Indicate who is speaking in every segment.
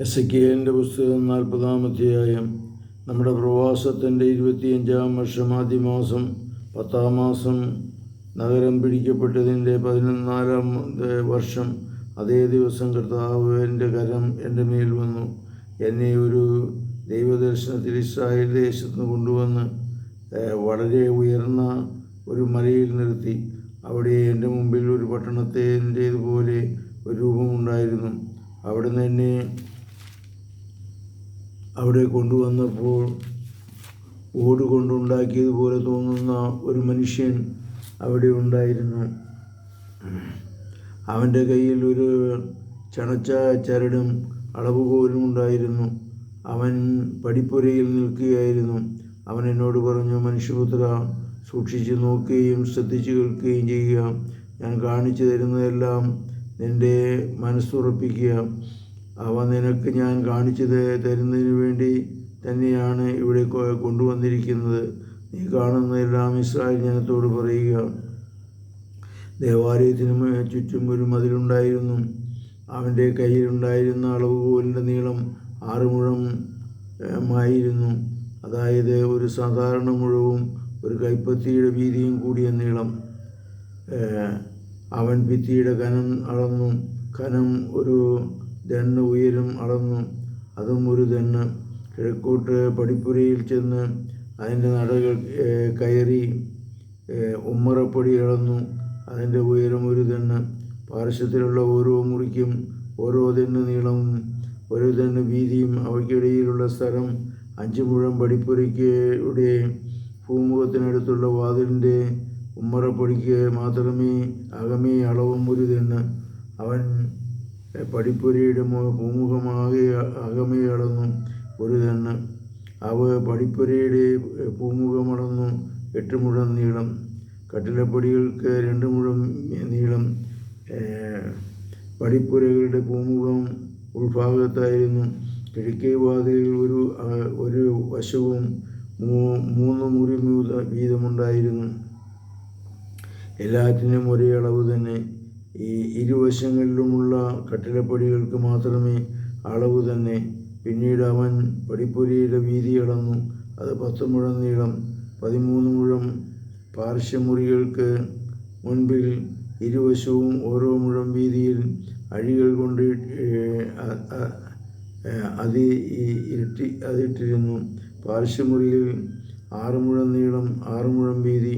Speaker 1: S കെലിന്റെ പുസ്തകം നാൽപ്പതാം അധ്യായം. നമ്മുടെ പ്രവാസത്തിന്റെ ഇരുപത്തിയഞ്ചാം വർഷം ആദ്യ മാസം പത്താം മാസം നഗരം പിടിക്കപ്പെട്ടതിന്റെ പതിനൊന്നാലാം വർഷം അതേ ദിവസം കർത്താവ് എന്റെ കരം എന്റെ മേൽ വന്നു. എന്നെ ഒരു ദൈവദർശനത്തിൽ ഇസ്രായേൽ ദേശത്ത് കൊണ്ടുവന്ന് വളരെ ഉയർന്ന ഒരു മലയിൽ നിർത്തി. അവിടെ എന്റെ മുമ്പിൽ ഒരു പട്ടണത്തിന്റേതുപോലെ ഒരു രൂപമുണ്ടായിരുന്നു. അവിടുന്ന് എന്നെ അവിടെ കൊണ്ടുവന്നപ്പോൾ ഓട് കൊണ്ടുണ്ടാക്കിയതുപോലെ തോന്നുന്ന ഒരു മനുഷ്യൻ അവിടെ ഉണ്ടായിരുന്നു. അവന്റെ കയ്യിൽ ഒരു ചണച്ച ചരടും അളവുകോലും ഉണ്ടായിരുന്നു. അവൻ പടിപ്പുരയിൽ നിൽക്കുകയായിരുന്നു. അവൻ എന്നോട് പറഞ്ഞു മനുഷ്യപുത്ര സൂക്ഷിച്ച് നോക്കുകയും ശ്രദ്ധിച്ചു കേൾക്കുകയും ചെയ്യുക. ഞാൻ കാണിച്ചു തരുന്നതെല്ലാം നിന്റെ മനസ്സുറപ്പിക്കുക. അവ നിനക്ക് ഞാൻ കാണിച്ചു തരുന്നതിന് വേണ്ടി തന്നെയാണ് ഇവിടെ കൊണ്ടുവന്നിരിക്കുന്നത്. നീ കാണുന്നതെല്ലാം ഇസ്രായേൽ ജനത്തോട് പറയുക. ദേവാലയത്തിന് ചുറ്റും ഒരു മതിലുണ്ടായിരുന്നു. അവന്റെ കയ്യിലുണ്ടായിരുന്ന അളവുകോലിന്റെ നീളം ആറ് മുഴം ഏഹ്, മായിരുന്നു. അതായത് ഒരു സാധാരണ മുഴവും ഒരു കൈപ്പത്തിയുടെ വീതിയും കൂടിയ നീളം. അവൻ ഭിത്തിയുടെ കനം അളന്നു. കനം ഒരു ദണ്ണ് ഉയരം അളന്നു. അതും ഒരു ദണ്ണ്. കിഴക്കോട്ട് പടിപ്പുരയിൽ ചെന്ന് അതിന്റെ നടകൾ കയറി ഉമ്മറപ്പടി അളന്നു. അതിന്റെ ഉയരം ഒരു ദണ്ണ്. പാർശ്വത്തിലുള്ള ഓരോ മുറിക്കും ഓരോ ദണ്ണ് നീളവും ഒരു ദണ്ണ് വീതിയും അവയ്ക്കിടയിലുള്ള സ്ഥലം അഞ്ച് മുഴം പടിപ്പുരയ്ക്കയുടെ ഭൂമുഖത്തിനടുത്തുള്ള വാതിലിന്റെ ഉമ്മറപ്പടിക്ക് മാത്രമേ അകമേ അളവും ഒരു ദണ്ണ്. അവൻ പടിപ്പുരയുടെ മു- പൂമുഖമാകെ അകമയളന്നു ഒരു തന്നെ അവ പഠിപ്പുരയുടെ പൂമുഖമളന്നു എട്ട് മുഴം നീളം. കട്ടിലപ്പടികൾക്ക് രണ്ട് മുഴം നീളം. പഠിപ്പുരകളുടെ പൂമുഖം ഉൾഭാഗത്തായിരുന്നു. കിഴക്കേ വാതിലിൽ ഒരു ഒരു വശവും മൂന്ന് മുറി വീത- വീതമുണ്ടായിരുന്നു. എല്ലാറ്റിനും ഒരേ അളവ് തന്നെ. ഈ ഇരുവശങ്ങളിലുമുള്ള കട്ടിലപ്പടികൾക്ക് മാത്രമേ അളവ് തന്നെ. പിന്നീട് അവൻ പടിപ്പുരയുടെ വീതി അളന്നു. അത് പത്ത് മുഴം നീളം പതിമൂന്ന് മുഴം പാർശ്വമുറികൾക്ക് മുൻപിൽ ഇരുവശവും ഓരോ മുഴം വീതിയിൽ അഴികൾ കൊണ്ട് അതി ഇരുട്ടി അതിട്ടിരുന്നു. പാർശ്വമുറിയിൽ ആറ് മുഴം നീളം ആറ് മുഴം വീതി.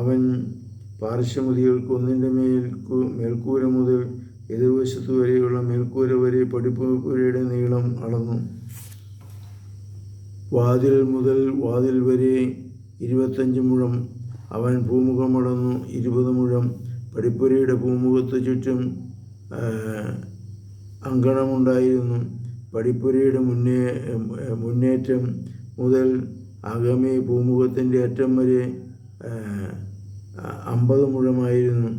Speaker 1: അവൻ പാർശ്വമുറികൾക്ക് ഒന്നിന്റെ മേൽക്കൂ മേൽക്കൂര മുതൽ എതിർവശത്തു വരെയുള്ള മേൽക്കൂര വരെ പടിപ്പുരയുടെ നീളം അളന്നു. വാതിൽ മുതൽ വാതിൽ വരെ ഇരുപത്തഞ്ച് മുഴം. അവൻ ഭൂമുഖം അളന്നു ഇരുപത് മുഴം. പടിപ്പുരയുടെ ഭൂമുഖത്ത് ചുറ്റും അങ്കണമുണ്ടായിരുന്നു. പടിപ്പുരയുടെ മുന്നേ മുന്നേറ്റം മുതൽ അകമേ ഭൂമുഖത്തിന്റെ അറ്റം വരെ അമ്പത് മുഴമായിരുന്നു.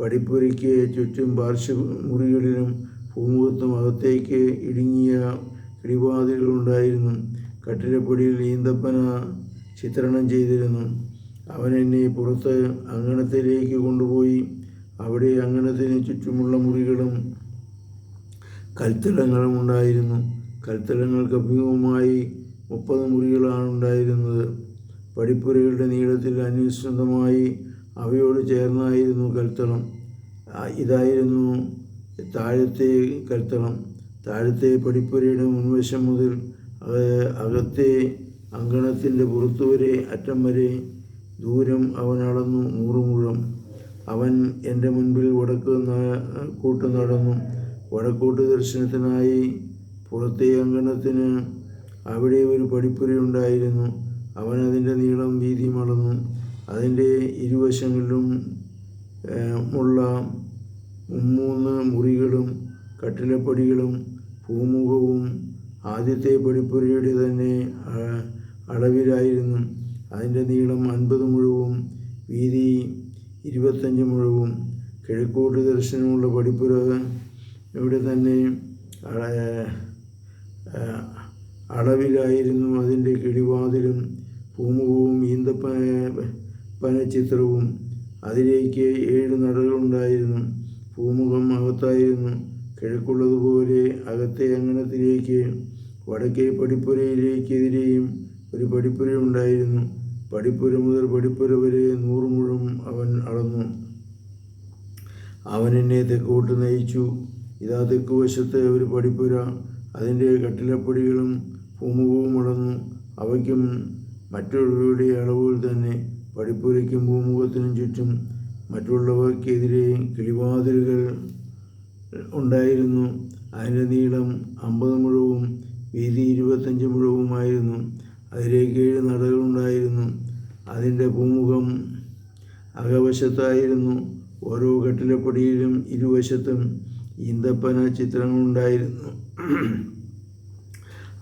Speaker 1: പടിപ്പുരയ്ക്ക് ചുറ്റും പാർശ്വമുറികളിലും ഭൂമുഖത്തും അകത്തേക്ക് ഇടുങ്ങിയ കിടിവാതിലുകളുണ്ടായിരുന്നു കട്ടിലപ്പടിയിൽ ഈന്തപ്പന ചിത്രണം ചെയ്തിരുന്നു. അവൻ എന്നെ പുറത്ത് അങ്കണത്തിലേക്ക് കൊണ്ടുപോയി. അവിടെ അങ്കണത്തിന് ചുറ്റുമുള്ള മുറികളും കൽത്തടങ്ങളും ഉണ്ടായിരുന്നു. കൽത്തടങ്ങൾക്ക് അഭിമുഖമായി മുപ്പത് മുറികളാണ് ഉണ്ടായിരുന്നത് പടിപ്പുരകളുടെ നീളത്തിൽ അനുസൃതമായി അവയോട് ചേർന്നായിരുന്നു കൽത്തളം ആ, ഇതായിരുന്നു താഴത്തെ കൽത്തളം താഴത്തെ പടിപ്പുരയുടെ മുൻവശം മുതൽ അക- അകത്തെ അങ്കണത്തിന്റെ പുറത്തുവരെ അറ്റം വരെ ദൂരം അവൻ അളന്നു നൂറ് മുഴം അവൻ എന്റെ മുൻപിൽ വടക്ക് കൂട്ട് നടന്നു. വടക്കോട്ട് ദർശനത്തിനായി പുറത്തെ അങ്കണത്തിന് അവിടെ ഒരു പടിപ്പുരയുണ്ടായിരുന്നു അവൻ അതിന്റെ നീളം വീതി അളന്നു. അതിന്റെ ഇരുവശങ്ങളിലും ഉള്ള മൂന്ന് മുറികളും കട്ടിലപ്പടികളും പൂമുഖവും ആദ്യത്തെ പടിപ്പുരയുടെ തന്നെ അളവിലായിരുന്നു. അതിന്റെ നീളം അൻപത് മുഴുവും വീതി ഇരുപത്തഞ്ച് മുഴുവും. കിഴക്കോട്ട് ദർശനമുള്ള പടിപ്പുര ഇവിടെ തന്നെ അളവിലായിരുന്നു. അതിന്റെ കിടിവാതിലും പൂമുഖവും ഈന്തപ്പന പനച്ചിത്രവും അതിലേക്ക് ഏഴ് നടകളുണ്ടായിരുന്നു. പൂമുഖം അകത്തായിരുന്നു. കിഴക്കുള്ളതുപോലെ അകത്തെ അങ്കണത്തിലേക്ക് വടക്കേ പടിപ്പുരയിലേക്കെതിരെയും ഒരു പടിപ്പുര ഉണ്ടായിരുന്നു. പടിപ്പുര മുതൽ പടിപ്പുര വരെ നൂറ് മുഴം അവൻ അളന്നു. അവൻ എന്നെ തെക്കോട്ട് നയിച്ചു. ഇതാ തെക്ക് വശത്ത് ഒരു പടിപ്പുര. അതിന്റെ കട്ടിലപ്പടികളും ഭൂമുഖവും അളന്നു. അവയ്ക്കും മറ്റുള്ളവരുടെ അളവുകൾ തന്നെ. പടിപ്പുരയ്ക്കും ഭൂമുഖത്തിനും ചുറ്റും മറ്റുള്ളവർക്കെതിരെ കിളിവാതിലുകൾ ഉണ്ടായിരുന്നു. അതിന്റെ നീളം അമ്പത് മുഴവും വീതി ഇരുപത്തഞ്ച് മുഴവുമായിരുന്നു. അതിലേക്ക് ഏഴ് നടകളുണ്ടായിരുന്നു അതിന്റെ ഭൂമുഖം അകവശത്തായിരുന്നു. ഓരോ കട്ടിലപ്പടിയിലും ഇരുവശത്തും ഈന്തപ്പന ചിത്രങ്ങളുണ്ടായിരുന്നു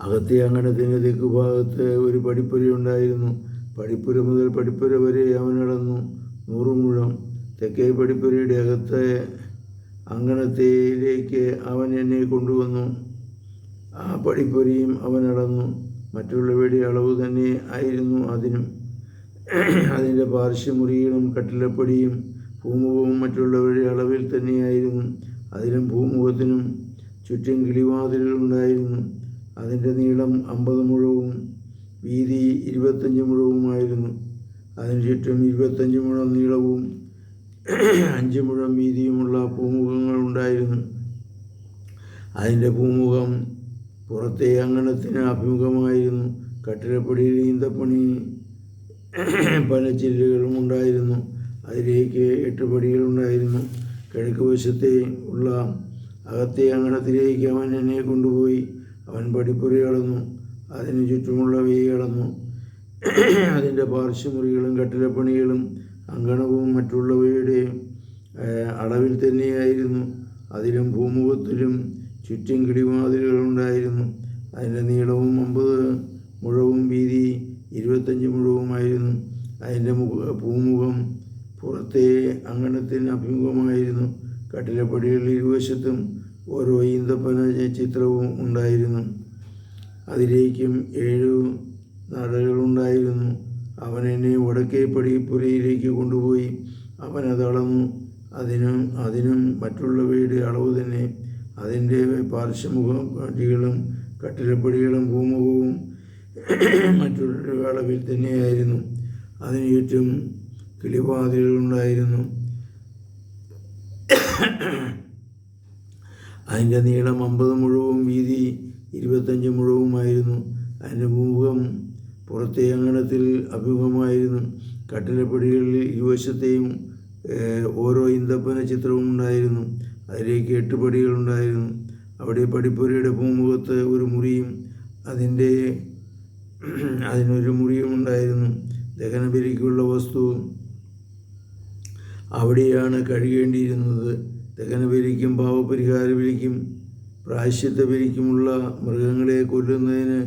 Speaker 1: അകത്തെ അങ്കണത്തിന്റെ തെക്കുഭാഗത്ത് ഒരു പടിപ്പുരയുണ്ടായിരുന്നു പടിപ്പുര മുതൽ പടിപ്പുര വരെ അവൻ നടന്നു. നൂറ് മുഴം തെക്കേ പടിപ്പുരയുടെ അകത്തെ അങ്കണത്തിലേക്ക് അവൻ എന്നെ കൊണ്ടുവന്നു. ആ പടിപ്പുരയും അവൻ നടന്നു. മറ്റുള്ളവയുടെ അളവ് തന്നെ ആയിരുന്നു അതിനും. അതിന്റെ പാർശ്വമുറികളും കട്ടിലപ്പടിയും ഭൂമുഖവും മറ്റുള്ളവരുടെ അളവിൽ തന്നെയായിരുന്നു അതിലും ഭൂമുഖത്തിനും ചുറ്റും കിളിവാതിലുകളുണ്ടായിരുന്നു അതിന്റെ നീളം അമ്പത് മുഴവും. വീതി ഇരുപത്തഞ്ച് മുഴവുമായിരുന്നു. അതിന് ചുറ്റും ഇരുപത്തഞ്ച് മുഴം നീളവും അഞ്ച് മുഴം വീതിയുമുള്ള പൂമുഖങ്ങൾ ഉണ്ടായിരുന്നു. അതിന്റെ പൂമുഖം പുറത്തെ അങ്കണത്തിന് അഭിമുഖമായിരുന്നു കട്ടിടപ്പടിയിൽ ഈന്തപ്പണി പനച്ചില്ലുകളും ഉണ്ടായിരുന്നു. അതിലേക്ക് എട്ട് പടികളുണ്ടായിരുന്നു കിഴക്ക് വശത്തെ ഉള്ള അകത്തെ അങ്കണത്തിലേക്ക് അവൻ എന്നെ കൊണ്ടുപോയി. അവൻ പടിപ്പുര അളന്നു അതിന് ചുറ്റുമുള്ളവയെ അളന്നു അതിന്റെ പാർശ്വമുറികളും കട്ടിലപ്പണികളും അങ്കണവും മറ്റുള്ളവയുടെ അളവിൽ തന്നെയായിരുന്നു. അതിലും ഭൂമുഖത്തിലും ചുറ്റും കിടിവാതിലുകളുണ്ടായിരുന്നു അതിന്റെ നീളവും അമ്പത് മുഴവും വീതി ഇരുപത്തഞ്ച് മുഴവുമായിരുന്നു. അതിന്റെ മുഖ പൂമുഖം പുറത്തെ അങ്കണത്തിന് അഭിമുഖമായിരുന്നു. കട്ടിലപ്പടികളിൽ ഇരുവശത്തും ഓരോ ഈന്തപ്പന ചിത്രവും ഉണ്ടായിരുന്നു. അതിലേക്കും ഏഴു നടകളുണ്ടായിരുന്നു. അവൻ എന്നെ വടക്കേ പടിപ്പുരയിലേക്ക് കൊണ്ടുപോയി. അവൻ അത് അളന്നു. അതിനും അതിനും മറ്റുള്ളവയുടെ അളവ് തന്നെ. അതിന്റെ പാർശ്വമുഖടികളും കട്ടിലപ്പടികളും ഭൂമുഖവും മറ്റുള്ള അളവിൽ തന്നെയായിരുന്നു. അതിന് ചുറ്റും കിളിവാതിലുകളുണ്ടായിരുന്നു അതിന്റെ നീളം അമ്പത് മുഴുവൻ വീതി ഇരുപത്തഞ്ച് മുഴവുമായിരുന്നു. അതിന്റെ മുഖം പുറത്തെ അങ്കണത്തിൽ അഭിമുഖമായിരുന്നു. കട്ടിലപ്പടികളിൽ ഇരുവശത്തെയും ഓരോ ഇന്തപ്പന ചിത്രവും ഉണ്ടായിരുന്നു. അതിലേക്ക് എട്ട് പടികളുണ്ടായിരുന്നു അവിടെ പടിപ്പുരയുടെ പൂമുഖത്ത് ഒരു മുറിയും അതിന്റെ അതിനൊരു മുറിയും ഉണ്ടായിരുന്നു. ദഹനബലിക്കുള്ള വസ്തു അവിടെയാണ് കഴുകേണ്ടിയിരുന്നത്. ദഹനബലിക്കും പാവപരിഹാര പ്രായശ്ചിത്ത ബലിക്കുമുള്ള മൃഗങ്ങളെ കൊല്ലുന്നതിന്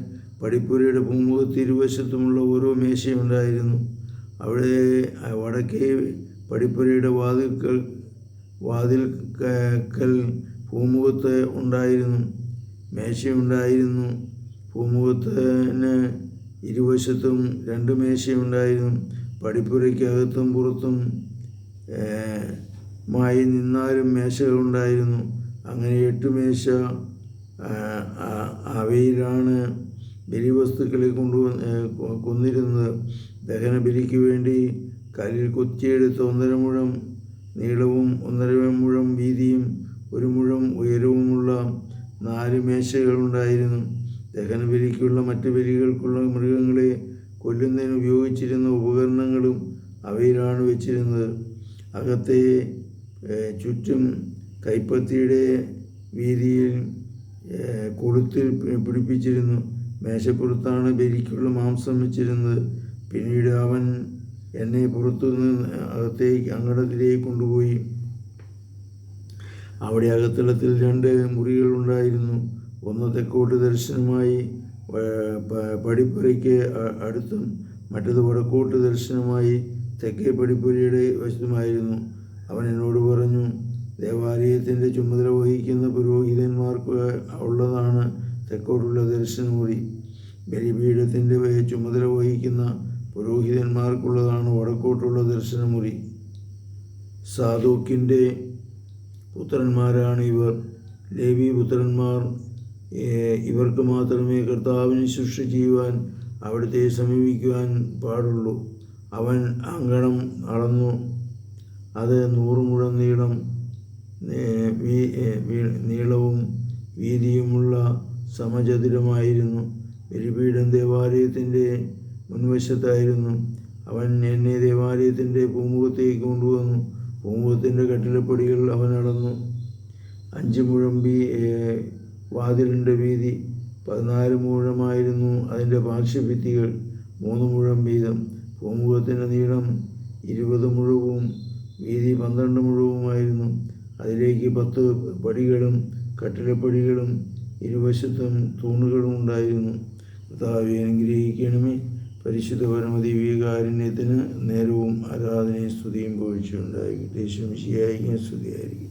Speaker 1: പടിപ്പുരയുടെ പൂമുഖത്ത് ഇരുവശത്തുമുള്ള ഓരോ മേശയുണ്ടായിരുന്നു അവിടെ വടക്കേ പടിപ്പുരയുടെ വാതിൽക്കൽ വാതിൽ കൽ പൂമുഖത്ത് ഉണ്ടായിരുന്നു. മേശയുണ്ടായിരുന്നു. പൂമുഖത്തിന് ഇരുവശത്തും രണ്ട് മേശയുണ്ടായിരുന്നു. പടിപ്പുരയ്ക്കകത്തും പുറത്തും മായി നിന്നാലും മേശകളുണ്ടായിരുന്നു. അങ്ങനെ എട്ട് മേശ ആ, ആ, അവയിലാണ് ബലിവസ്തുക്കളെ കൊണ്ടു കൊന്നിരുന്നത്. ദഹന ബലിക്ക് വേണ്ടി കല്ലിൽ കൊത്തിയെടുത്ത ഒന്നര മുഴം നീളവും ഒന്നര മുഴം വീതിയും ഒരു മുഴം ഉയരവുമുള്ള നാല് മേശകളുണ്ടായിരുന്നു. ദഹന ബലിക്കുള്ള മറ്റ് ബലികൾക്കുള്ള മൃഗങ്ങളെ കൊല്ലുന്നതിന് ഉപയോഗിച്ചിരുന്ന ഉപകരണങ്ങളും അവയിലാണ് വെച്ചിരുന്നത്. അകത്തെ ചുറ്റും കൈപ്പത്തിയുടെ വീതിയിൽ കൊളുത്തിൽ പിടിപ്പിച്ചിരുന്നു. മേശപ്പുറത്താണ് ബലിക്കുള്ള മാംസം വെച്ചിരുന്നത്. പിന്നീട് അവൻ എന്നെ പുറത്തുനിന്ന് അകത്തേക്ക് അങ്കണത്തിലേക്ക് കൊണ്ടുപോയി. അവിടെ അകത്തളത്തിൽ രണ്ട് മുറികളുണ്ടായിരുന്നു ഒന്ന് തെക്കോട്ട് ദർശനമായി പടിപ്പുരയ്ക്ക് അടുത്തും മറ്റത് വടക്കോട്ട് ദർശനമായി തെക്കേ പടിപ്പുരയുടെ വശത്തുമായിരുന്നു. അവൻ എന്നോട് പറഞ്ഞു ദേവാലയത്തിന്റെ ചുമതല വഹിക്കുന്ന പുരോഹിതന്മാർക്ക് ഉള്ളതാണ് തെക്കോട്ടുള്ള ദർശനമുറി ബലിപീഠത്തിന്റെ ചുമതല വഹിക്കുന്ന പുരോഹിതന്മാർക്കുള്ളതാണ് വടക്കോട്ടുള്ള ദർശനമുറി സാധുക്കിന്റെ പുത്രന്മാരാണ് ഇവർ. ലേവി പുത്രന്മാർ ഇവർക്ക് മാത്രമേ കർത്താവിന് ശുശ്രൂഷ ചെയ്യുവാൻ അവിടുത്തെ സമീപിക്കുവാൻ പാടുള്ളൂ. അവൻ അങ്കണം അളന്നു. അത് നൂറ് മുഴം നീളം നീളവും വീതിയുമുള്ള സമചതുരമായിരുന്നു. ബലിപീഠം ദേവാലയത്തിന്റെ മുൻവശത്തായിരുന്നു. അവൻ എന്നെ ദേവാലയത്തിന്റെ പൂമുഖത്തേക്ക് കൊണ്ടുവന്നു. പൂമുഖത്തിന്റെ കട്ടിലപ്പടികൾ അവൻ അളന്നു. അഞ്ച് മുഴം വീ വാതിലിന്റെ വീതി. പതിനാല് മുഴമായിരുന്നു അതിന്റെ പാർശ്വഭിത്തികൾ. മൂന്ന് മുഴം വീതം. പൂമുഖത്തിന്റെ നീളം ഇരുപത് മുഴുവും വീതി പന്ത്രണ്ട് മുഴവുമായിരുന്നു. അതിലേക്ക് പത്ത് പടികളും കട്ടിലപ്പടികളും ഇരുവശത്തും തൂണുകളും ഉണ്ടായിരുന്നു. കർത്താവെ അനുഗ്രഹിക്കണമേ. പരിശുദ്ധ പരമദിവ്യകാരുണ്യത്തിന് നേരവും ആരാധനയും സ്തുതിയും പോഴ്ചയുണ്ടായി ദേശം ശിയായിരിക്കും സ്തുതിയായിരിക്കും